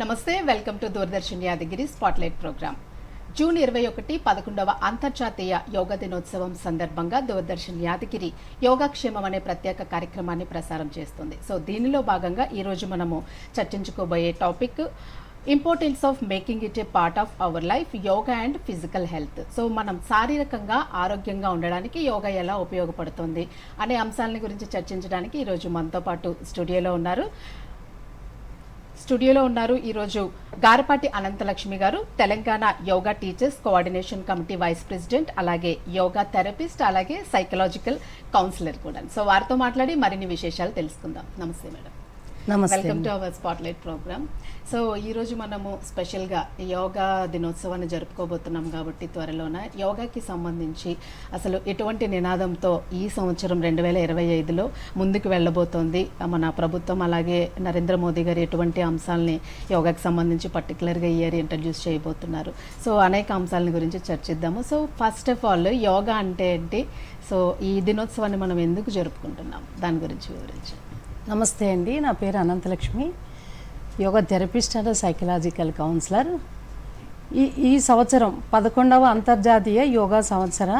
నమస్తే welcome to Doordarshan Yadagiri spotlight programme. June ఇరవై ఒకటి పదకొండవ అంతర్జాతీయ యోగా దినోత్సవం సందర్భంగా దూరదర్శన్ యాదగిరి యోగాక్షేమం అనే ప్రత్యేక కార్యక్రమాన్ని ప్రసారం చేస్తుంది. సో దీనిలో భాగంగా ఈరోజు మనము చర్చించుకోబోయే topic importance of making it a part of our life yoga and physical health. So మనం శారీరకంగా ఆరోగ్యంగా ఉండడానికి యోగా ఎలా ఉపయోగపడుతుంది అనే అంశాలని గురించి చర్చించడానికి ఈరోజు మనతో పాటు స్టూడియోలో ఉన్నారు. స్టూడియోలో ఉన్నారు ఈరోజు Garapati Anantalakshmi garu Telangana yoga teachers coordination committee vice president అలాగే యోగా థెరపిస్ట్ అలాగే సైకలాజికల్ కౌన్సిలర్ కూడా. సో వారితో మాట్లాడి మరిన్ని విశేషాలు తెలుసుకుందాం. నమస్తే madam. Welcome to our spotlight programme so ఈరోజు మనము స్పెషల్గా యోగా దినోత్సవాన్ని జరుపుకోబోతున్నాం కాబట్టి త్వరలోన. యోగాకి సంబంధించి అసలు ఎటువంటి నినాదంతో ఈ సంవత్సరం రెండు వేల ఇరవై ఐదులో ముందుకు వెళ్ళబోతోంది. మన ప్రభుత్వం అలాగే నరేంద్ర మోదీ గారు ఎటువంటి అంశాలని యోగాకి సంబంధించి పర్టికులర్గా ఇయర్ ఇంట్రడ్యూస్ చేయబోతున్నారు. సో అనేక అంశాలని గురించి చర్చిద్దాము. So first of all yoga అంటే ఏంటి? సో ఈ దినోత్సవాన్ని మనం ఎందుకు జరుపుకుంటున్నాం? దాని గురించి వివరించండి. నమస్తే అండి నా పేరు Anantalakshmi yoga therapist and psychological counsellor. ఈ ఈ సంవత్సరం పదకొండవ అంతర్జాతీయ యోగా సంవత్సర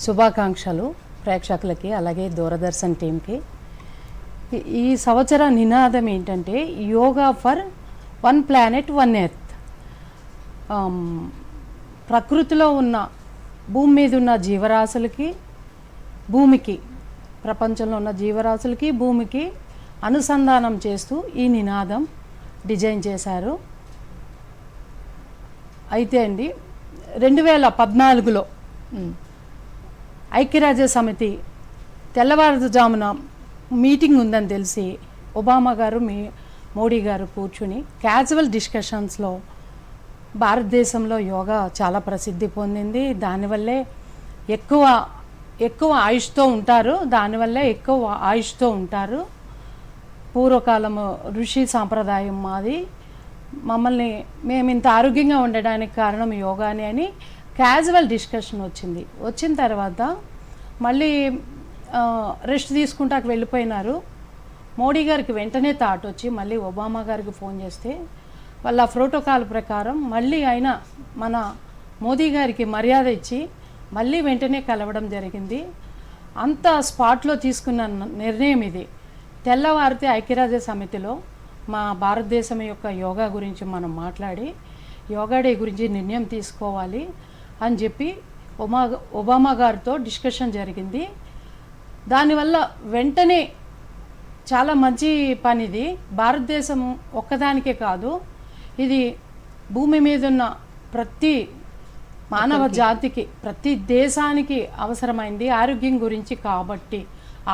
శుభాకాంక్షలు ప్రేక్షకులకి అలాగే దూరదర్శన్ టీంకి ఈ- సంవత్సర నినాదం ఏంటంటే yoga for one planet one earth. ప్రకృతిలో ఉన్న భూమి మీద ఉన్న జీవరాశులకి భూమికి ప్రపంచంలో ఉన్న జీవరాశులకి భూమికి అనుసంధానం చేస్తూ ఈ నినాదం డిజైన్ చేశారు. అయితే అండి రెండు వేల పద్నాలుగులో ఐక్యరాజ్య సమితి తెల్లవారుజామున మీటింగ్ ఉందని తెలిసి ఒబామా గారు మీ మోడీ గారు కూర్చుని క్యాజువల్ డిస్కషన్స్లో భారతదేశంలో యోగా చాలా ప్రసిద్ధి పొందింది. దానివల్లే ఎక్కువ ఎక్కువ ఆయుష్తో ఉంటారు. దానివల్లే ఎక్కువ ఆయుష్తో ఉంటారు. పూర్వకాలము ఋషి సాంప్రదాయం మాది. మమ్మల్ని మేము ఇంత ఆరోగ్యంగా ఉండడానికి కారణం యోగానే అని క్యాజువల్ డిస్కషన్ వచ్చింది. వచ్చిన తర్వాత మళ్ళీ రెస్ట్ తీసుకుంటాక వెళ్ళిపోయినారు. మోడీ గారికి వెంటనే థాట్ వచ్చి మళ్ళీ ఒబామా గారికి ఫోన్ చేస్తే వాళ్ళ ప్రోటోకాల్ ప్రకారం మళ్ళీ ఆయన మన మోదీ గారికి మర్యాద ఇచ్చి మళ్ళీ వెంటనే కలవడం జరిగింది. అంత స్పాట్లో తీసుకున్న నిర్ణయం ఇది. తెల్లవారితే ఐక్యరాజ్య సమితిలో మా భారతదేశం యొక్క యోగా గురించి మనం మాట్లాడి యోగా డే గురించి నిర్ణయం తీసుకోవాలి అని చెప్పి ఒమా ఒబామా గారితో డిస్కషన్ జరిగింది. దానివల్ల వెంటనే చాలా మంచి పని ఇది భారతదేశం ఒక్కదానికే కాదు ఇది భూమి మీద ఉన్న ప్రతి మానవ జాతికి ప్రతి దేశానికి అవసరమైంది. ఆరోగ్యం గురించి కాబట్టి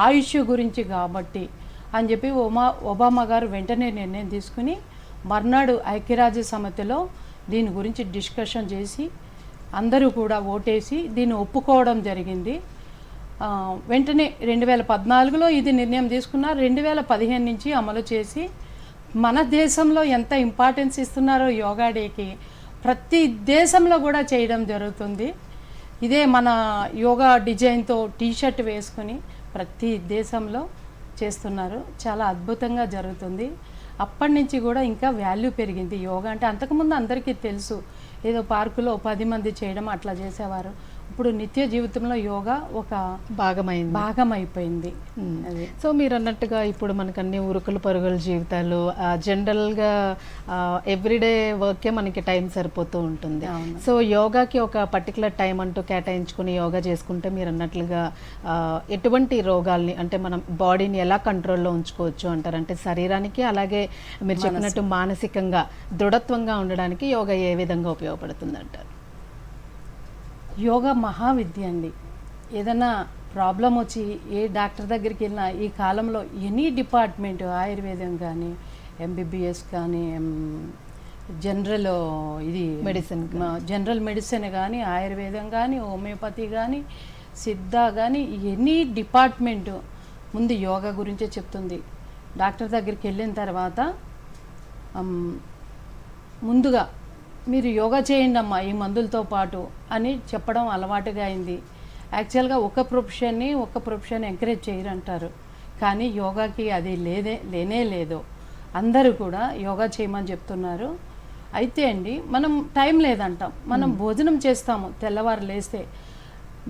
ఆయుష్ గురించి కాబట్టి. అని చెప్పి ఒమా ఒబామా గారు వెంటనే నిర్ణయం తీసుకుని మర్నాడు ఐక్యరాజ్య సమితిలో దీని గురించి డిస్కషన్ చేసి అందరూ కూడా ఓటేసి దీన్ని ఒప్పుకోవడం జరిగింది. వెంటనే రెండు వేల పద్నాలుగులో ఇది నిర్ణయం తీసుకున్నారు రెండు వేల పదిహేను నుంచి అమలు చేసి మన దేశంలో ఎంత ఇంపార్టెన్స్ ఇస్తున్నారో యోగా డేకి ప్రతి దేశంలో కూడా చేయడం జరుగుతుంది. ఇదే మన యోగా డిజైన్తో టీషర్ట్ వేసుకుని ప్రతి దేశంలో చేస్తున్నారు. చాలా అద్భుతంగా జరుగుతుంది. అప్పటి నుంచి కూడా ఇంకా వాల్యూ పెరిగింది. యోగా అంటే అంతకుముందు అందరికీ తెలుసు. ఏదో పార్కులో పది మంది చేయడం అట్లా చేసేవారు. ఇప్పుడు నిత్య జీవితంలో యోగా ఒక భాగమైంది. భాగం అయిపోయింది అది. సో మీరు అన్నట్టుగా ఇప్పుడు మనకు అన్ని ఉరుకులు పరుగుల జీవితాలు జనరల్గా ఎవ్రీడే వర్కే మనకి టైం సరిపోతూ ఉంటుంది. సో యోగాకి ఒక పర్టికులర్ టైం అంటూ కేటాయించుకుని యోగా చేసుకుంటే మీరు అన్నట్లుగా ఎటువంటి రోగాల్ని అంటే మనం బాడీని ఎలా కంట్రోల్లో ఉంచుకోవచ్చు అంటారు అంటే శరీరానికి అలాగే మీరు చెప్పినట్టు మానసికంగా దృఢత్వంగా ఉండడానికి యోగా ఏ విధంగా ఉపయోగపడుతుంది అంటారు యోగా మహావిద్య అండి. ఏదైనా ప్రాబ్లం వచ్చి ఏ డాక్టర్ దగ్గరికి వెళ్ళినా ఈ కాలంలో ఎనీ డిపార్ట్మెంట్ ఆయుర్వేదం కానీ ఎంబీబీఎస్ కానీ జనరల్ ఇది Medicine మ- జనరల్ మెడిసిన్ కానీ ఆయుర్వేదం కానీ హోమియోపతి కానీ సిద్ధ కానీ ఎనీ డిపార్ట్మెంట్ ముందు యోగా గురించే చెప్తుంది. డాక్టర్ దగ్గరికి వెళ్ళిన తర్వాత ముందుగా మీరు యోగా చేయండి అమ్మా ఈ మందులతో పాటు అని చెప్పడం అలవాటుగా అయింది. యాక్చువల్గా ఒక ప్రొఫెషన్ని ఒక ప్రొఫెషన్ ఎంకరేజ్ చేయరంటారు. కానీ యోగాకి అది లేదే లేనే లేదు. అందరూ కూడా యోగా చేయమని చెప్తున్నారు. అయితే అండి మనం టైం లేదంటాం. మనం భోజనం చేస్తాము తెల్లవారు లేస్తే.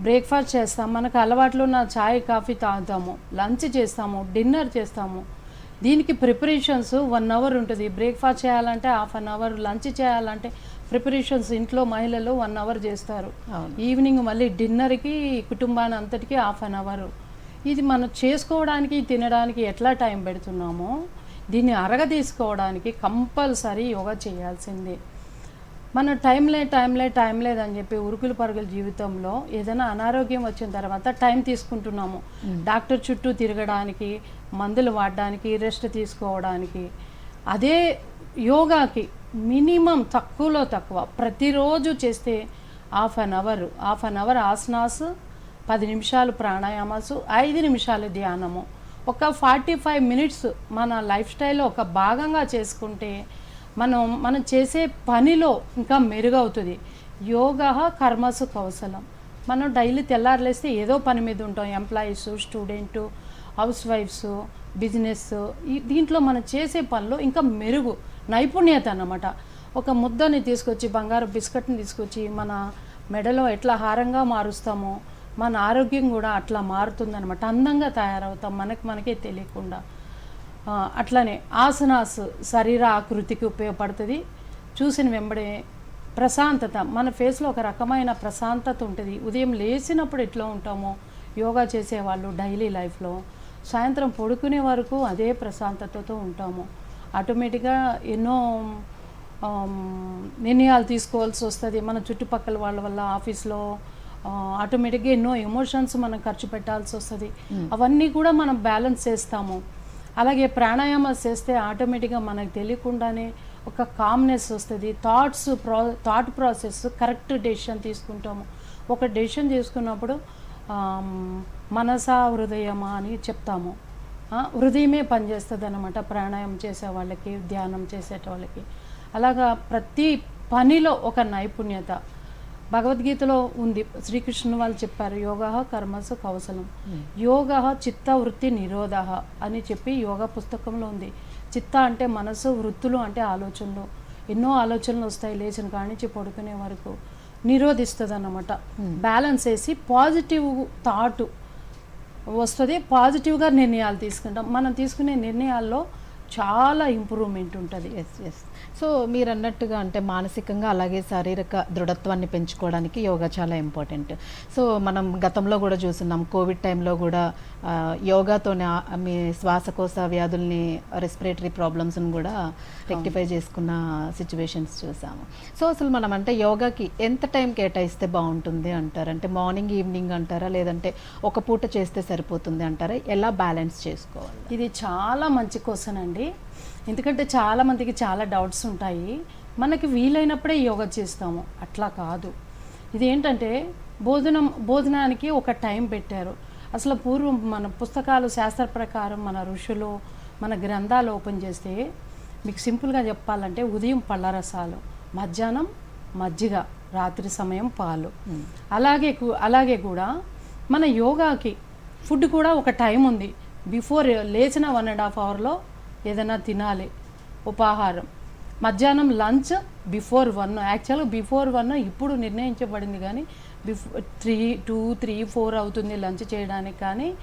బ్రేక్ఫాస్ట్ చేస్తాం మనకు అలవాట్లు ఉన్న చాయ్ కాఫీ తాగుతాము లంచ్ చేస్తాము డిన్నర్ చేస్తాము. దీనికి ప్రిపరేషన్స్ వన్ అవర్ ఉంటుంది. బ్రేక్ఫాస్ట్ చేయాలంటే హాఫ్ అన్ అవర్ లంచ్ చేయాలంటే ప్రిపరేషన్స్ ఇంట్లో మహిళలు వన్ అవర్ చేస్తారు. ఈవినింగ్ మళ్ళీ డిన్నర్కి కుటుంబాన్ని అంతటికి హాఫ్ అన్ అవర్ ఇది మనం చేసుకోవడానికి తినడానికి ఎట్లా టైం పెడుతున్నామో దీన్ని అరగ తీసుకోవడానికి కంపల్సరీ యోగా చేయాల్సిందే. మన టైం లేదు టైం లేదు టైం లేదు అని చెప్పి ఉరుకులు పరుగుల జీవితంలో ఏదైనా అనారోగ్యం వచ్చిన తర్వాత టైం తీసుకుంటున్నాము. డాక్టర్ చుట్టూ తిరగడానికి మందులు వాడడానికి రెస్ట్ తీసుకోవడానికి. అదే యోగాకి మినిమం తక్కువలో తక్కువ. ప్రతిరోజు చేస్తే half an hour. Half an hour asanas పది నిమిషాలు ప్రాణాయామాసు ఐదు నిమిషాలు ధ్యానము. ఒక ఫార్టీ ఫైవ్ మినిట్స్ మన లైఫ్ స్టైల్లో ఒక భాగంగా చేసుకుంటే మనం మనం చేసే పనిలో ఇంకా మెరుగవుతుంది. యోగా కర్మసు కౌశలం. మనం డైలీ తెల్లారులేస్తే ఏదో పని మీద ఉంటాం. ఎంప్లాయీస్ స్టూడెంట్ హౌస్ వైఫ్స్ బిజినెస్ ఈ దీంట్లో మనం చేసే పనిలో ఇంకా మెరుగు నైపుణ్యత అన్నమాట. ఒక ముద్దని తీసుకొచ్చి బంగారు బిస్కెట్ని తీసుకొచ్చి మన మెడలో ఎట్లా హారంగా మారుస్తామో మన ఆరోగ్యం కూడా అట్లా మారుతుందన్నమాట. అందంగా తయారవుతాం మనకు మనకే తెలియకుండా. అట్లనే ఆసనాస్ శరీర ఆకృతికి ఉపయోగపడుతుంది. చూసిన వెంబడే ప్రశాంతత మన ఫేస్లో ఒక రకమైన ప్రశాంతత ఉంటుంది. ఉదయం లేచినప్పుడు ఎట్లా ఉంటామో యోగా చేసేవాళ్ళు డైలీ లైఫ్లో. సాయంత్రం పడుకునే వరకు అదే ప్రశాంతతతో ఉంటాము. ఆటోమేటిక్గా ఎన్నో నిర్ణయాలు తీసుకోవాల్సి వస్తుంది. మన చుట్టుపక్కల వాళ్ళ వల్ల ఆఫీస్లో ఆటోమేటిక్గా ఎన్నో ఎమోషన్స్ మనం ఖర్చు పెట్టాల్సి వస్తుంది. అవన్నీ కూడా మనం బ్యాలెన్స్ చేస్తాము. అలాగే ప్రాణాయామం చేస్తే ఆటోమేటిక్గా మనకు తెలియకుండానే ఒక కామ్నెస్ వస్తుంది. థాట్స్ ప్రా థాట్ ప్రాసెస్ కరెక్ట్ డెసిషన్ తీసుకుంటాము. ఒక డెసిషన్ తీసుకున్నప్పుడు మనసా హృదయమా అని చెప్తాము. హృదయమే పనిచేస్తుంది అనమాట ప్రాణాయామం చేసే వాళ్ళకి ధ్యానం చేసేట వాళ్ళకి. అలాగా ప్రతి పనిలో ఒక నైపుణ్యత భగవద్గీతలో ఉంది. శ్రీకృష్ణుని వాళ్ళు చెప్పారు యోగా కర్మసు కౌశలం. యోగ చిత్త వృత్తి నిరోధ అని చెప్పి యోగా పుస్తకంలో ఉంది. చిత్త అంటే మనసు వృత్తులు అంటే ఆలోచనలు. ఎన్నో ఆలోచనలు వస్తాయి లేచిన కానించి పడుకునే వరకు. నిరోధిస్తుంది అన్నమాట బ్యాలెన్స్ వేసి పాజిటివ్ థాట్ వస్తుంది. పాజిటివ్గా నిర్ణయాలు తీసుకుంటాం. మనం తీసుకునే నిర్ణయాల్లో చాలా ఇంప్రూవ్మెంట్ ఉంటుంది. ఎస్ ఎస్ సో మీరు అన్నట్టుగా అంటే మానసికంగా అలాగే శారీరక దృఢత్వాన్ని పెంచుకోవడానికి యోగా చాలా ఇంపార్టెంట్. సో మనం గతంలో కూడా చూస్తున్నాం కోవిడ్ టైంలో కూడా యోగాతోనే మీ శ్వాసకోశ వ్యాధుల్ని రెస్పిరేటరీ ప్రాబ్లమ్స్ని కూడా రెక్టిఫై చేసుకున్న సిచ్యువేషన్స్ చూసాము. సో అసలు మనం అంటే యోగాకి ఎంత టైం కేటాయిస్తే బాగుంటుంది అంటారు? అంటే మార్నింగ్ ఈవినింగ్ అంటారా? లేదంటే ఒక పూట చేస్తే సరిపోతుంది అంటారా? ఎలా బ్యాలెన్స్ చేసుకోవాలి? ఇది చాలా మంచి క్వశ్చన్ అండి. ఎందుకంటే చాలా మందికి చాలా డౌట్స్ ఉంటాయి. మనకి వీలైనప్పుడే యోగా చేస్తాము. అట్లా కాదు. ఇది ఏంటంటే భోజనం భోజనానికి ఒక టైం పెట్టారు. అసలు పూర్వం మన పుస్తకాలు శాస్త్ర ప్రకారం మన ఋషులు మన గ్రంథాలు ఓపెన్ చేస్తే మీకు సింపుల్గా చెప్పాలంటే ఉదయం పళ్ళ రసాలు మధ్యాహ్నం మజ్జిగ రాత్రి సమయం పాలు. అలాగే అలాగే కూడా మన యోగాకి ఫుడ్ కూడా ఒక టైం ఉంది. బిఫోర్ లేచిన వన్ అండ్ హాఫ్ అవర్లో ఏదైనా తినాలి. ఉపాహారం. మధ్యాహ్నం లంచ్ బిఫోర్ వన్. యాక్చువల్గా బిఫోర్ వన్ ఇప్పుడు నిర్ణయించబడింది కానీ before three two three four అవుతుంది లంచ్ చేయడానికి కానీ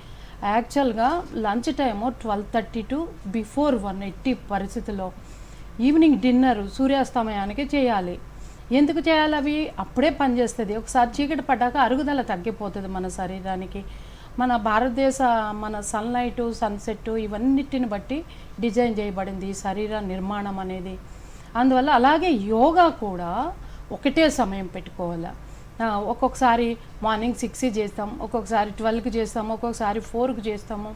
యాక్చువల్గా lunch time twelve thirty to before one ఎట్టి పరిస్థితుల్లో. ఈవినింగ్ డిన్నర్ సూర్యాస్తమయానికి చేయాలి. ఎందుకు చేయాలి అవి? అప్పుడే పనిచేస్తుంది ఒకసారి చీకటి పడ్డాక అరుగుదల తగ్గిపోతుంది మన శరీరానికి. మన భారతదేశ మన సన్లైట్ సన్సెట్ ఇవన్నిటిని బట్టి డిజైన్ చేయబడింది శరీర నిర్మాణం అనేది. అందువల్ల అలాగే యోగా కూడా ఒకటే సమయం పెట్టుకోవాలి. ఒక్కొక్కసారి మార్నింగ్ సిక్స్ చేస్తాం ఒక్కొక్కసారి ట్వెల్వ్కి చేస్తాము ఒక్కొక్కసారి ఫోర్కి చేస్తాము.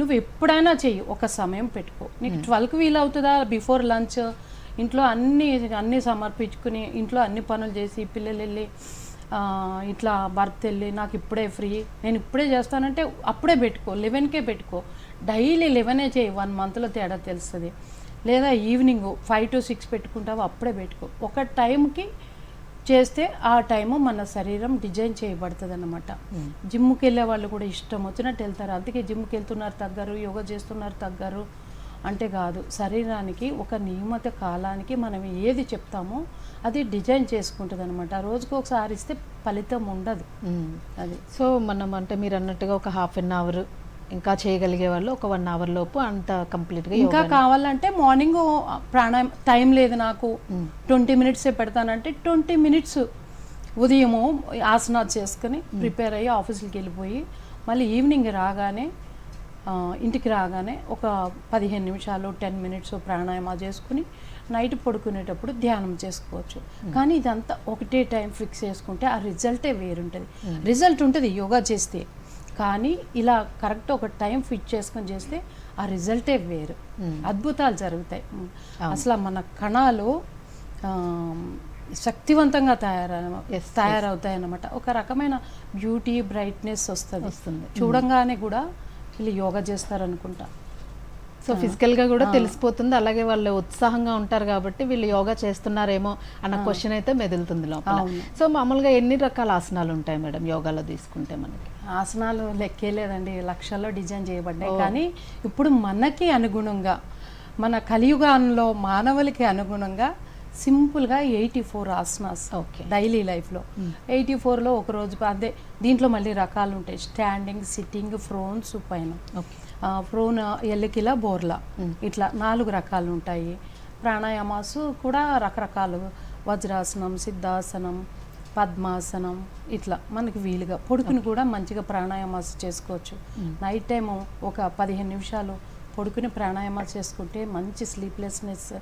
నువ్వు ఎప్పుడైనా చెయ్యి ఒక సమయం పెట్టుకో. నీకు ట్వెల్వ్కి వీలవుతుందా? Before lunch. ఇంట్లో అన్ని అన్నీ సమర్పించుకుని ఇంట్లో అన్ని పనులు చేసి పిల్లలు వెళ్ళి ఇట్లా భర్త వెళ్ళి నాకు ఇప్పుడే ఫ్రీ నేను ఇప్పుడే చేస్తానంటే అప్పుడే పెట్టుకో లెవెన్కే పెట్టుకో. డైలీ లెవెనే చేయి వన్ మంత్లో తేడా తెలుస్తుంది. లేదా ఈవినింగ్ ఫైవ్ టు సిక్స్ పెట్టుకుంటావు అప్పుడే పెట్టుకో. ఒక టైంకి చేస్తే ఆ టైము మన శరీరం డిజైన్ చేయబడుతుంది అనమాట జిమ్కి వెళ్ళే వాళ్ళు కూడా ఇష్టం వచ్చినట్టు వెళ్తారు. అందుకే జిమ్కి వెళ్తున్నారు తగ్గరు యోగా చేస్తున్నారు తగ్గరు. అంటే కాదు శరీరానికి ఒక నియమిత కాలానికి మనం ఏది చెప్తామో అది డిజైన్ చేసుకుంటుంది అనమాట రోజుకు ఒకసారి ఇస్తే ఫలితం ఉండదు. అది. సో మనం అంటే మీరు అన్నట్టుగా ఒక హాఫ్ అన్ అవర్ ఇంకా చేయగలిగే వాళ్ళు ఒక వన్ అవర్ లోపు అంత కంప్లీట్గా ఇంకా కావాలంటే మార్నింగ్ ప్రాణాయామం టైం లేదు నాకు. ట్వంటీ మినిట్సే పెడతానంటే ట్వంటీ మినిట్స్ ఉదయము ఆసనాలు చేసుకుని ప్రిపేర్ అయ్యి ఆఫీస్కి వెళ్ళిపోయి మళ్ళీ ఈవినింగ్ రాగానే ఆ, ఇంటికి రాగానే ఒక పదిహేను నిమిషాలు టెన్ మినిట్స్ ప్రాణాయామాలు చేసుకుని నైట్ పడుకునేటప్పుడు ధ్యానం చేసుకోవచ్చు. కానీ ఇదంతా ఒకటే టైం ఫిక్స్ చేసుకుంటే ఆ రిజల్టే వేరుంటుంది. రిజల్ట్ ఉంటుంది యోగా చేస్తే. కానీ ఇలా కరెక్ట్ ఒక టైం ఫిట్ చేసుకొని చేస్తే ఆ రిజల్టే వేరు. అద్భుతాలు జరుగుతాయి. అసలు మన కణాలు శక్తివంతంగా తయార తయారవుతాయి అన్నమాట ఒక రకమైన బ్యూటీ బ్రైట్నెస్ వస్తుంది. వస్తుంది. చూడంగానే కూడా వీళ్ళు యోగా చేస్తారనుకుంటా. సో ఫిజికల్గా కూడా తెలిసిపోతుంది. అలాగే వాళ్ళు ఉత్సాహంగా ఉంటారు కాబట్టి వీళ్ళు యోగా చేస్తున్నారేమో అన్న క్వశ్చన్ అయితే మెదులుతుంది లోపల. సో మామూలుగా ఎన్ని రకాల ఆసనాలు ఉంటాయి మేడం యోగాలో తీసుకుంటే మనకి? ఆసనాలు లెక్కే లేదండి. లక్షల్లో డిజైన్ చేయబడ్డాయి. కానీ ఇప్పుడు మనకి అనుగుణంగా మన కలియుగాల్లో మానవులకి అనుగుణంగా సింపుల్గా eighty four asanas okay. Daily లైఫ్లో. ఎయిటీ ఫోర్లో ఒక రోజు అదే దీంట్లో మళ్ళీ రకాలు ఉంటాయి. స్టాండింగ్ సిట్టింగ్ ఫ్రోన్స్ పైన. ఓకే. ఆ, ప్రోన్ ఎల్లికిల బోర్లా. ఇట్లా నాలుగు రకాలు ఉంటాయి. ప్రాణాయామాసు కూడా రకరకాలు. వజ్రాసనం సిద్ధాసనం పద్మాసనం ఇట్లా మనకి వీలుగా. పొడుకుని కూడా మంచిగా ప్రాణాయామాలు చేసుకోవచ్చు. నైట్ టైము ఒక పదిహేను నిమిషాలు పొడుకుని ప్రాణాయామాలు చేసుకుంటే మంచి స్లీప్లెస్నెస్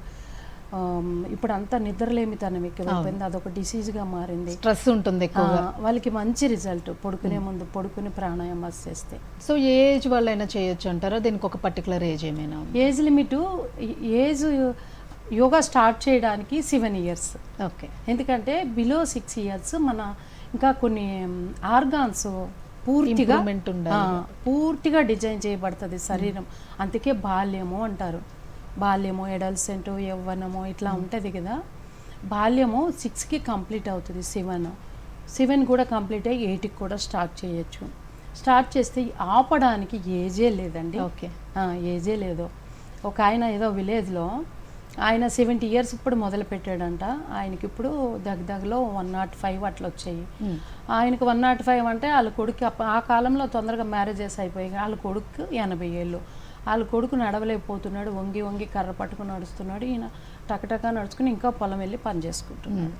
ఇప్పుడు అంతా నిద్రలేమితనం ఎక్కువైపోయింది. అదొక డిసీజ్గా మారింది. స్ట్రెస్ ఉంటుంది ఎక్కువగా. వాళ్ళకి మంచి రిజల్ట్ పడుకునే ముందు పడుకుని ప్రాణాయామాలు చేస్తే. సో ఏ ఏజ్ వాళ్ళైనా చేయొచ్చు అంటారా? దీనికి ఒక పర్టికులర్ ఏజ్ ఏమైనా age limit age yoga start చేయడానికి సెవెన్ ఇయర్స్ ఓకే. ఎందుకంటే బిలో సిక్స్ ఇయర్స్ మన ఇంకా కొన్ని ఆర్గాన్స్ పూర్తిగా పూర్తిగా డిజైన్ చేయబడుతుంది శరీరం. అందుకే బాల్యము అంటారు. బాల్యము ఎడల్సెంట్ యవ్వనము ఇట్లా ఉంటుంది కదా. బాల్యము సిక్స్కి కంప్లీట్ అవుతుంది సెవెన్ సెవెన్ కూడా కంప్లీట్ అయ్యి ఎయిట్కి కూడా స్టార్ట్ చేయొచ్చు. స్టార్ట్ చేస్తే ఆపడానికి ఏజే లేదండి. ఓకే. ఏజే లేదు. ఒక ఆయన ఏదో విలేజ్లో ఆయన సెవెంటీ ఇయర్స్ ఇప్పుడు మొదలు పెట్టాడంట. ఆయనకి ఇప్పుడు దగ్గరలో వన్ నాట్ ఫైవ్ అట్లా వచ్చాయి. ఆయనకు వన్ నాట్ ఫైవ్ అంటే వాళ్ళ కొడుకు ఆ కాలంలో తొందరగా మ్యారేజెస్ అయిపోయాయి. వాళ్ళ కొడుకు ఎనభై ఏళ్ళు. వాళ్ళ కొడుకు నడవలేకపోతున్నాడు వంగి వంగి కర్ర పట్టుకుని నడుస్తున్నాడు ఈయన టకటకా నడుచుకుని ఇంకా పొలం వెళ్ళి పని చేసుకుంటున్నాడు.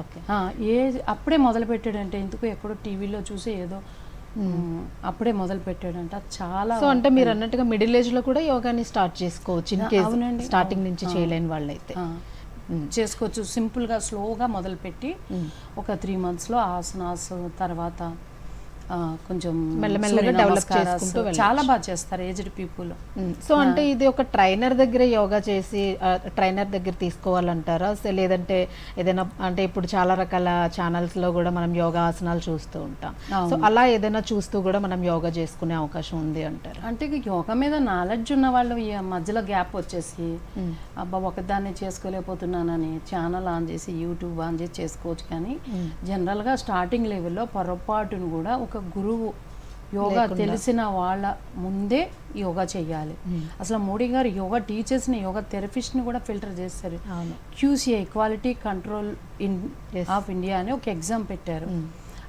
ఓకే. ఏ అప్పుడే మొదలు పెట్టాడంటే ఎందుకు ఎక్కడో టీవీలో చూసి ఏదో అప్పుడే మొదలు పెట్టాడంట చాలా సో అంటే మీరు అన్నట్టుగా మిడిల్ ఏజ్లో కూడా యోగాని స్టార్ట్ చేసుకోవచ్చు ఇన్ కేస్ అవునండి. స్టార్టింగ్ నుంచి చేయలేని వాళ్ళైతే. చేసుకోవచ్చు. సింపుల్గా స్లోగా మొదలుపెట్టి ఒక త్రీ మంత్స్లో ఆసనాస్ తర్వాత కొంచెం మెల్లమెల్లగా నమస్కారాస్ చేసుకుంటూ. చాలా బాగా చేస్తారు ఏజ్డ్ పీపుల్. సో అంటే ఇది ఒక ట్రైనర్ దగ్గర యోగా చేసి ట్రైనర్ దగ్గర తీసుకోవాలంటారా? సో లేదంటే ఏదైనా అంటే ఇప్పుడు చాలా రకాల ఛానల్స్లో కూడా మనం యోగా ఆసనాలు చూస్తూ ఉంటాం. సో అలా ఏదైనా చూస్తూ కూడా మనం యోగా చేసుకునే అవకాశం ఉంది అంటారు? అంటే యోగా మీద నాలెడ్జ్ ఉన్న వాళ్ళు మధ్యలో గ్యాప్ వచ్చేసి అబ్బా ఒకదాన్ని చేసుకోలేకపోతున్నానని ఛానల్ ఆన్ చేసి యూట్యూబ్ ఆన్ చేసి చేసుకోవచ్చు కానీ జనరల్గా స్టార్టింగ్ లెవెల్లో పొరపాటును కూడా ఒక గురువు యోగా తెలిసిన వాళ్ళ ముందే యోగా చేయాలి అసలు మోడీ గారు యోగా టీచర్స్ని యోగా థెరపిస్ట్ని కూడా ఫిల్టర్ చేస్తారు. QCI quality control in of India అని ఒక ఎగ్జామ్ పెట్టారు.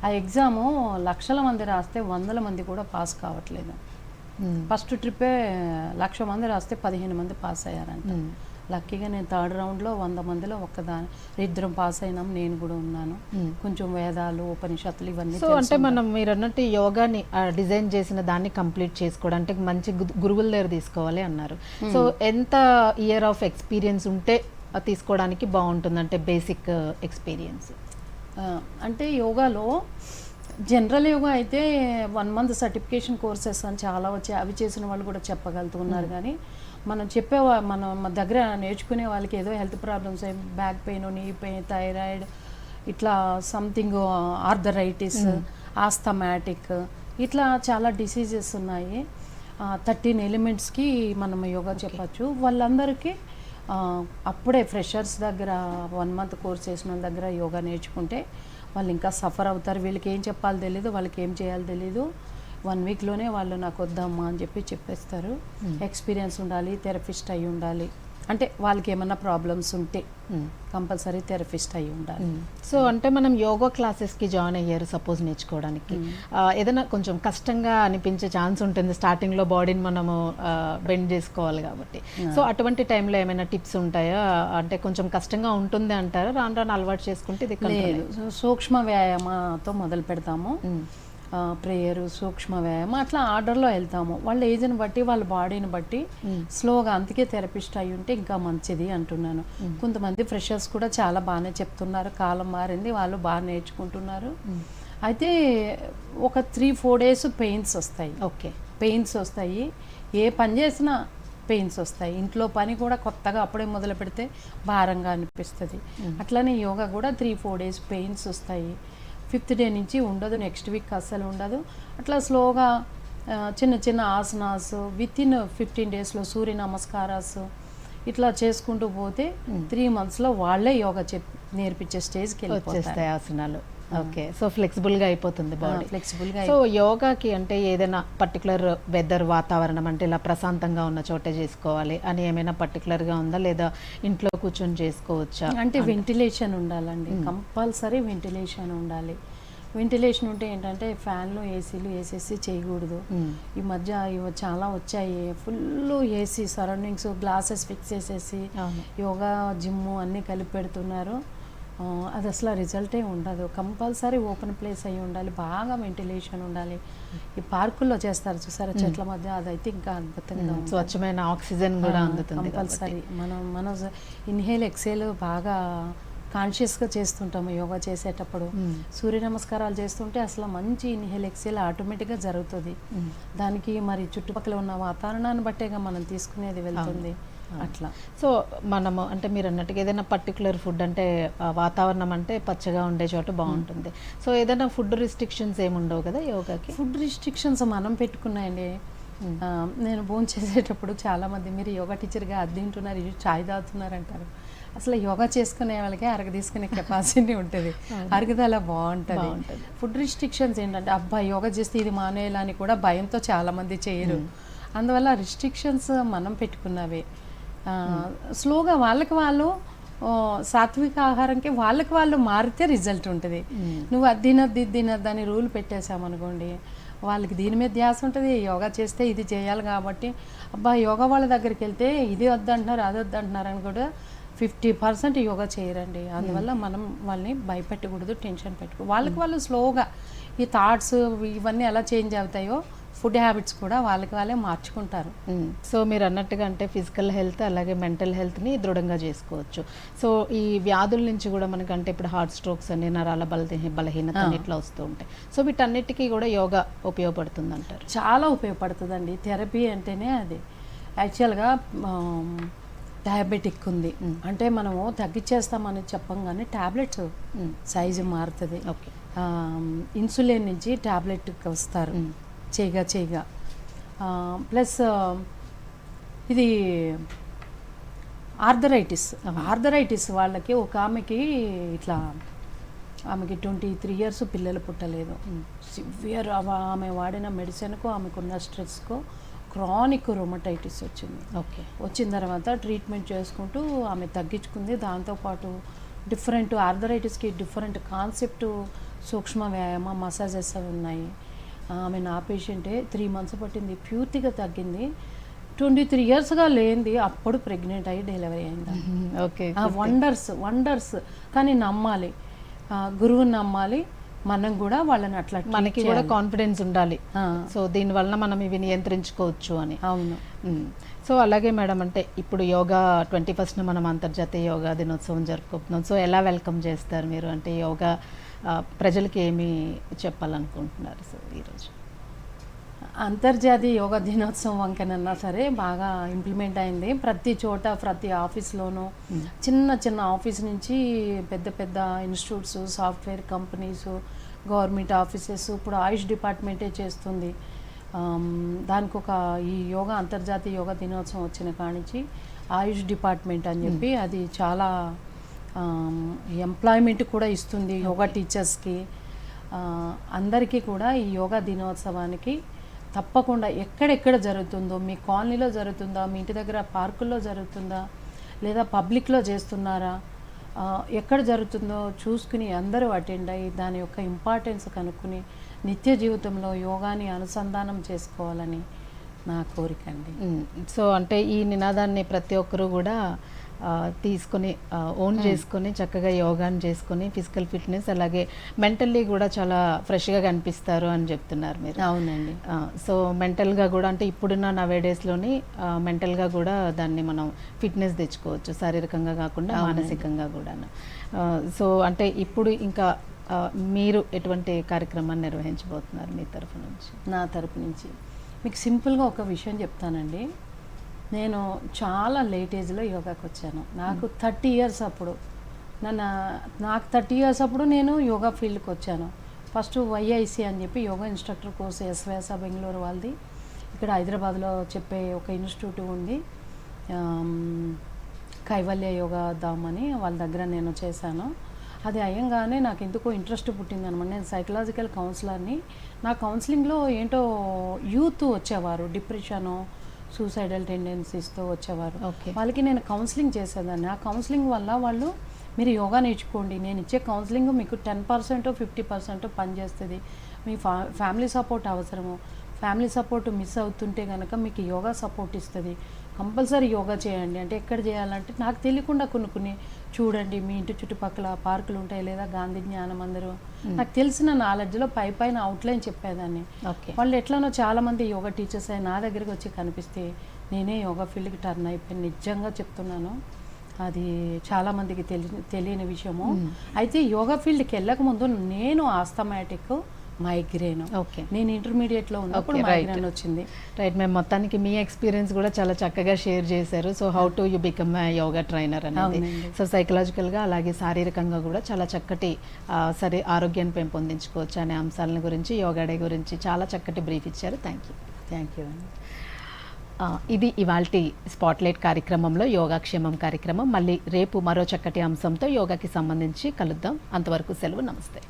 ఆ ఎగ్జాము లక్షల మంది రాస్తే వందల మంది కూడా పాస్ కావట్లేదు. ఫస్ట్ ట్రిప్పే లక్ష మంది రాస్తే పదిహేను మంది పాస్ అయ్యారంట. లక్కీగా నేను థర్డ్ రౌండ్లో వంద మందిలో ఒక్కదాని ఇద్దరం పాస్ అయినాం నేను కూడా ఉన్నాను. కొంచెం వేదాలు ఉపనిషత్తులు ఇవన్నీ సో అంటే మనం మీరు అన్నట్టు యోగాని డిజైన్ చేసిన దాన్ని కంప్లీట్ చేసుకోవడానికి మంచి గు- గురువుల దగ్గర తీసుకోవాలి అన్నారు. సో ఎంత ఇయర్ ఆఫ్ ఎక్స్పీరియన్స్ ఉంటే తీసుకోవడానికి బాగుంటుంది అంటే బేసిక్ ఎక్స్పీరియన్స్ ఆ, అంటే యోగాలో జనరల్ యోగా అయితే వన్ మంత్ సర్టిఫికేషన్ కోర్సెస్ అని చాలా వచ్చాయి. అవి చేసిన వాళ్ళు కూడా చెప్పగలుగుతున్నారు కానీ మనం చెప్పే మనం మన దగ్గర నేర్చుకునే వాళ్ళకి ఏదో health problems back pain knee pain thyroid ఇట్లా సంథింగ్ ఆర్థరైటిస్ ఆస్థమాటిక్ ఇట్లా చాలా డిసీజెస్ ఉన్నాయి. థర్టీన్ ఎలిమెంట్స్కి మనం యోగా చెప్పచ్చు. వాళ్ళందరికీ అప్పుడే ఫ్రెషర్స్ దగ్గర వన్ మంత్ కోర్స్ చేసిన వాళ్ళ దగ్గర యోగా నేర్చుకుంటే వాళ్ళు ఇంకా సఫర్ అవుతారు. వీళ్ళకి ఏం చెప్పాలో తెలీదు వాళ్ళకి ఏం చేయాలో తెలీదు. వన్ వీక్లోనే వాళ్ళు నాకు వద్దమ్మా అని చెప్పి చెప్పేస్తారు. ఎక్స్పీరియన్స్ ఉండాలి థెరపిస్ట్ అయి ఉండాలి. అంటే వాళ్ళకి ఏమన్నా ప్రాబ్లమ్స్ ఉంటే కంపల్సరీ థెరపిస్ట్ అయి ఉండాలి. సో అంటే మనం యోగా క్లాసెస్కి జాయిన్ అయ్యారు సపోజ్ నేర్చుకోవడానికి. ఏదైనా కొంచెం కష్టంగా అనిపించే ఛాన్స్ ఉంటుంది. స్టార్టింగ్లో బాడీని మనము బెండ్ చేసుకోవాలి కాబట్టి. సో అటువంటి టైంలో ఏమైనా టిప్స్ ఉంటాయా? అంటే కొంచెం కష్టంగా ఉంటుంది అంటారా? రాను రాను అలవాటు చేసుకుంటే ఇది సూక్ష్మ వ్యాయామంతో మొదలు పెడతాము. ప్రేయరు సూక్ష్మ వ్యాయామం అట్లా ఆర్డర్లో వెళ్తాము. వాళ్ళ ఏజ్ని బట్టి వాళ్ళ బాడీని బట్టి స్లోగా అందుకే థెరపిస్ట్ అయి ఉంటే ఇంకా మంచిది అంటున్నాను. కొంతమంది ఫ్రెషర్స్ కూడా చాలా బాగానే చెప్తున్నారు. కాలం మారింది వాళ్ళు బాగా నేర్చుకుంటున్నారు. అయితే ఒక త్రీ ఫోర్ డేస్ పెయిన్స్ వస్తాయి. ఓకే. పెయిన్స్ వస్తాయి. ఏ పని చేసినా పెయిన్స్ వస్తాయి. ఇంట్లో పని కూడా కొత్తగా అప్పుడే మొదలు పెడితే భారంగా అనిపిస్తుంది. అట్లనే యోగా కూడా త్రీ ఫోర్ డేస్ పెయిన్స్ వస్తాయి. ఫిఫ్త్ డే నుంచి ఉండదు నెక్స్ట్ వీక్ అస్సలు ఉండదు. అట్లా స్లోగా చిన్న చిన్న ఆసనాస్ విత్ ఇన్ ఫిఫ్టీన్ డేస్లో సూర్య నమస్కారాస్ ఇట్లా చేసుకుంటూ పోతే త్రీ మంత్స్లో వాళ్ళే యోగా చెప్ నేర్పించే స్టేజ్కి వెళ్ళిపోతారు. వచ్చేస్తాయి ఆసనాలు. ఓకే. సో ఫ్లెక్సిబుల్గా అయిపోతుంది బాడీ. ఫ్లెక్సిబుల్గా సో యోగాకి అంటే ఏదైనా పర్టికులర్ వెదర్ వాతావరణం అంటే ఇలా ప్రశాంతంగా ఉన్న చోటే చేసుకోవాలి అని ఏమైనా పర్టికులర్గా ఉందా? లేదా ఇంట్లో కూర్చొని చేసుకోవచ్చా? అంటే వెంటిలేషన్ ఉండాలండి. కంపల్సరీ వెంటిలేషన్ ఉండాలి. వెంటిలేషన్ ఉంటే ఏంటంటే ఫ్యాన్లు ఏసీలు వేసేసి చేయకూడదు. ఈ మధ్య ఇవి చాలా వచ్చాయి. Full AC surroundings glasses fix చేసేసి. యోగా జిమ్ అన్నీ కలిపి పెడుతున్నారు. అది అసలు రిజల్టే ఉండదు. కంపల్సరీ ఓపెన్ ప్లేస్ అయి ఉండాలి. బాగా వెంటిలేషన్ ఉండాలి. ఈ పార్కుల్లో చేస్తారు చూసారా? చెట్ల మధ్య అదైతే ఇంకా అద్భుతంగా. స్వచ్ఛమైన ఆక్సిజన్ కూడా అందుతుంది కంపల్సరీ. మనం మనం ఇన్హేల్ ఎక్సేల్ బాగా కాన్షియస్గా చేస్తుంటాము యోగా చేసేటప్పుడు. సూర్య నమస్కారాలు చేస్తుంటే అసలు మంచి ఇన్హేల్ ఎక్సేల్ ఆటోమేటిక్గా జరుగుతుంది. దానికి మరి చుట్టుపక్కల ఉన్న వాతావరణాన్ని బట్టేగా మనం తీసుకునేది వెళ్తుంది. అట్లా. సో మనము అంటే మీరు అన్నట్టుగా ఏదైనా పర్టికులర్ ఫుడ్ అంటే వాతావరణం అంటే పచ్చగా ఉండే చోట బాగుంటుంది. సో ఏదైనా ఫుడ్ రిస్ట్రిక్షన్స్ ఏమి ఉండవు కదా యోగాకి? ఫుడ్ రిస్ట్రిక్షన్స్ మనం పెట్టుకున్నాయండి. నేను భోజనం చేసేటప్పుడు చాలా మంది మీరు యోగా టీచర్గా అది తింటున్నారు ఇది చాయ్ తాగుతున్నారు అంటారు అసలు యోగా చేసుకునే వాళ్ళకి అరగ తీసుకునే కెపాసిటీ ఉంటుంది. అరుగుదల బాగుంటుంది. బాగుంటది. ఫుడ్ రిస్ట్రిక్షన్స్ ఏంటంటే అబ్బా యోగా చేస్తే ఇది మానేయాలని కూడా భయంతో చాలా మంది చేయరు అందువల్ల రిస్ట్రిక్షన్స్ మనం పెట్టుకున్నవే. స్లోగా వాళ్ళకి వాళ్ళు సాత్విక ఆహారంకి వాళ్ళకి వాళ్ళు మారితే రిజల్ట్ ఉంటుంది. నువ్వు అది తినద్దు ఇది తినద్దు అని రూల్ పెట్టేశామనుకోండి వాళ్ళకి దీని మీద ధ్యాస ఉంటుంది. యోగా చేస్తే ఇది చేయాలి కాబట్టి అబ్బా యోగా వాళ్ళ దగ్గరికి వెళ్తే ఇది వద్దంటున్నారు అది వద్దంటున్నారు అని కూడా ఫిఫ్టీ పర్సెంట్ యోగా చేయరండి. అందువల్ల మనం వాళ్ళని భయపెట్టకూడదు టెన్షన్ పెట్టకూడదు వాళ్ళకి వాళ్ళు స్లోగా ఈ థాట్స్ ఇవన్నీ ఎలా చేంజ్ అవుతాయో ఫుడ్ హ్యాబిట్స్ కూడా వాళ్ళకి వాళ్ళే మార్చుకుంటారు. సో మీరు అన్నట్టుగా అంటే ఫిజికల్ హెల్త్ అలాగే మెంటల్ హెల్త్ని దృఢంగా చేసుకోవచ్చు. సో ఈ వ్యాధుల నుంచి కూడా మనకి అంటే ఇప్పుడు హార్ట్ స్ట్రోక్స్ అని నరాల బలహీన బలహీనత ఇట్లా వస్తూ ఉంటాయి. సో వీటన్నిటికీ కూడా యోగా ఉపయోగపడుతుంది అంటారు చాలా ఉపయోగపడుతుందండి. థెరపీ అంటేనే అది. యాక్చువల్గా డయాబెటిక్ ఉంది. అంటే మనము తగ్గించేస్తామని చెప్పంగానే ట్యాబ్లెట్స్ సైజు మారుతుంది. ఓకే. ఇన్సులిన్ నుంచి ట్యాబ్లెట్కి వస్తారు. చేయగా చేయగా. ప్లస్ ఇది ఆర్థరైటిస్. ఆర్థరైటిస్ వాళ్ళకి ఒక ఆమెకి ఇట్లా ఆమెకి ట్వంటీ త్రీ ఇయర్స్ పిల్లలు పుట్టలేదు. సివియర్ ఆమె వాడిన మెడిసిన్కు ఆమెకున్న స్ట్రెస్కు క్రానిక్ రొమటైటిస్ వచ్చింది. ఓకే. వచ్చిన తర్వాత ట్రీట్మెంట్ చేసుకుంటూ ఆమె తగ్గించుకుంది. దాంతోపాటు డిఫరెంట్ ఆర్థరైటిస్కి డిఫరెంట్ కాన్సెప్ట్ సూక్ష్మ వ్యాయామ మసాజెస్ అవి ఉన్నాయి. ఆమె నా పేషెంటే త్రీ మంత్స్ పట్టింది పూర్తిగా తగ్గింది. ట్వంటీ త్రీ ఇయర్స్గా లేనిది అప్పుడు ప్రెగ్నెంట్ అయ్యి డెలివరీ అయింది ఓకే వండర్స్ వండర్స్. కానీ నమ్మాలి. గురువుని నమ్మాలి. మనం కూడా వాళ్ళని అట్లా మనకి కూడా. కాన్ఫిడెన్స్ ఉండాలి. సో దీని వలన మనం ఇవి నియంత్రించుకోవచ్చు అని. అవును. సో అలాగే మేడం అంటే ఇప్పుడు యోగా ట్వంటీ ఫస్ట్న మనం అంతర్జాతీయ యోగా దినోత్సవం జరుపుకుంటున్నాం. సో ఎలా వెల్కమ్ చేస్తారు మీరు? అంటే యోగా ప్రజలకి ఏమి చెప్పాలనుకుంటున్నారు సో ఈరోజు? అంతర్జాతీయ యోగా దినోత్సవం వంకనన్నా సరే బాగా ఇంప్లిమెంట్ అయింది. ప్రతి చోట ప్రతి ఆఫీస్లోనూ చిన్న చిన్న ఆఫీస్ నుంచి పెద్ద పెద్ద institutes software companies government offices ఇప్పుడు ఆయుష్ డిపార్ట్మెంటే చేస్తుంది. దానికి ఒక ఈ యోగా అంతర్జాతీయ యోగా దినోత్సవం వచ్చిన కానించి ఆయుష్ డిపార్ట్మెంట్ అని చెప్పి అది చాలా ఎంప్లాయ్మెంట్ కూడా ఇస్తుంది యోగా టీచర్స్కి అందరికీ కూడా ఈ యోగా దినోత్సవానికి తప్పకుండా ఎక్కడెక్కడ జరుగుతుందో మీ కాలనీలో జరుగుతుందా మీ ఇంటి దగ్గర పార్కుల్లో జరుగుతుందా లేదా పబ్లిక్లో చేస్తున్నారా ఎక్కడ జరుగుతుందో చూసుకుని అందరూ అటెండ్ అయ్యి దాని యొక్క ఇంపార్టెన్స్ కనుక్కుని నిత్య జీవితంలో యోగాని అనుసంధానం చేసుకోవాలని నా కోరిక అండి. సో అంటే ఈ నినాదాన్ని ప్రతి ఒక్కరూ కూడా తీసుకొని ఓన్ చేసుకొని చక్కగా యోగాని చేసుకొని ఫిజికల్ ఫిట్నెస్ అలాగే మెంటల్లీ కూడా చాలా ఫ్రెష్గా కనిపిస్తారు అని చెప్తున్నారు మీరు. అవునండి. సో మెంటల్గా కూడా అంటే ఇప్పుడున్న నవే డేస్లోని మెంటల్గా కూడా దాన్ని మనం ఫిట్నెస్ తెచ్చుకోవచ్చు శారీరకంగా కాకుండా మానసికంగా కూడా సో అంటే ఇప్పుడు ఇంకా మీరు ఎటువంటి కార్యక్రమాన్ని నిర్వహించబోతున్నారు మీ తరఫు నుంచి? నా తరపు నుంచి. మీకు సింపుల్గా ఒక విషయం చెప్తానండి. నేను చాలా లేట్ ఏజ్లో యోగాకి వచ్చాను. నాకు థర్టీ ఇయర్స్ అప్పుడు. నన్ను నాకు థర్టీ ఇయర్స్ అప్పుడు నేను యోగా ఫీల్డ్కి వచ్చాను. ఫస్ట్ వైఐసి అని చెప్పి yoga instructor course SVYASA Bengaluru వాళ్ళది. ఇక్కడ హైదరాబాద్లో చెప్పే ఒక ఇన్స్టిట్యూట్ ఉంది. కైవల్య యోగా ధామ్ అని వాళ్ళ దగ్గర నేను చేశాను. అది అయ్యంగానే నాకు ఎందుకో ఇంట్రెస్ట్ పుట్టింది అనమాట నేను సైకలాజికల్ కౌన్సిలర్ని నా. కౌన్సిలింగ్లో ఏంటో యూత్ వచ్చేవారు. డిప్రెషను సూసైడల్ టెండెన్సీస్తో వచ్చేవారు. ఓకే. వాళ్ళకి నేను కౌన్సిలింగ్ చేసేదాన్ని. ఆ కౌన్సిలింగ్ వల్ల వాళ్ళు మీరు యోగా నేర్చుకోండి. నేను ఇచ్చే కౌన్సిలింగ్ మీకు టెన్ పర్సెంట్ ఫిఫ్టీ పర్సెంట్ పనిచేస్తుంది మీ ఫా ఫ్యామిలీ సపోర్ట్ అవసరము. ఫ్యామిలీ సపోర్ట్ మిస్ అవుతుంటే కనుక మీకు యోగా సపోర్ట్ ఇస్తుంది. కంపల్సరీ యోగా చేయండి. అంటే ఎక్కడ చేయాలంటే నాకు తెలియకుండా కొన్ని కొన్ని చూడండి మీ ఇంటి చుట్టుపక్కల పార్కులు ఉంటాయి లేదా గాంధీ జ్ఞానం అందరూ. నాకు తెలిసిన నాలెడ్జ్లో పై పైన అవుట్లైన్ చెప్పేదాన్ని. వాళ్ళు ఎట్లనో చాలా మంది యోగా టీచర్స్ అయ్యి నా దగ్గరికి వచ్చి కనిపిస్తే నేనే యోగా ఫీల్డ్కి టర్న్ అయిపోయి నిజంగా చెప్తున్నాను. అది చాలా మందికి తెలి తెలియని విషయము. అయితే యోగా ఫీల్డ్కి వెళ్ళక ముందు నేను ఆస్తమాటిక్ మైగ్రేన్ ఓకే నేను ఇంటర్మీడియట్లో ఉన్నప్పుడు. మైగ్రేన్ వచ్చింది. రైట్ మేము మొత్తానికి మీ ఎక్స్పీరియన్స్ కూడా చాలా చక్కగా షేర్ చేశారు. So how to you become yoga trainer అనేది. సో సైకలాజికల్గా అలాగే శారీరకంగా కూడా చాలా చక్కటి సరే ఆరోగ్యాన్ని పెంపొందించుకోవచ్చు అనే అంశాలను గురించి యోగా డే గురించి చాలా చక్కటి బ్రీఫ్ ఇచ్చారు. థ్యాంక్ యూ థ్యాంక్ యూ అండి ఇది ఇవాల్టి స్పాట్లైట్ కార్యక్రమంలో యోగాక్షేమం కార్యక్రమం. మళ్ళీ రేపు మరో చక్కటి అంశంతో యోగాకి సంబంధించి కలుద్దాం. అంతవరకు సెలవు. నమస్తే.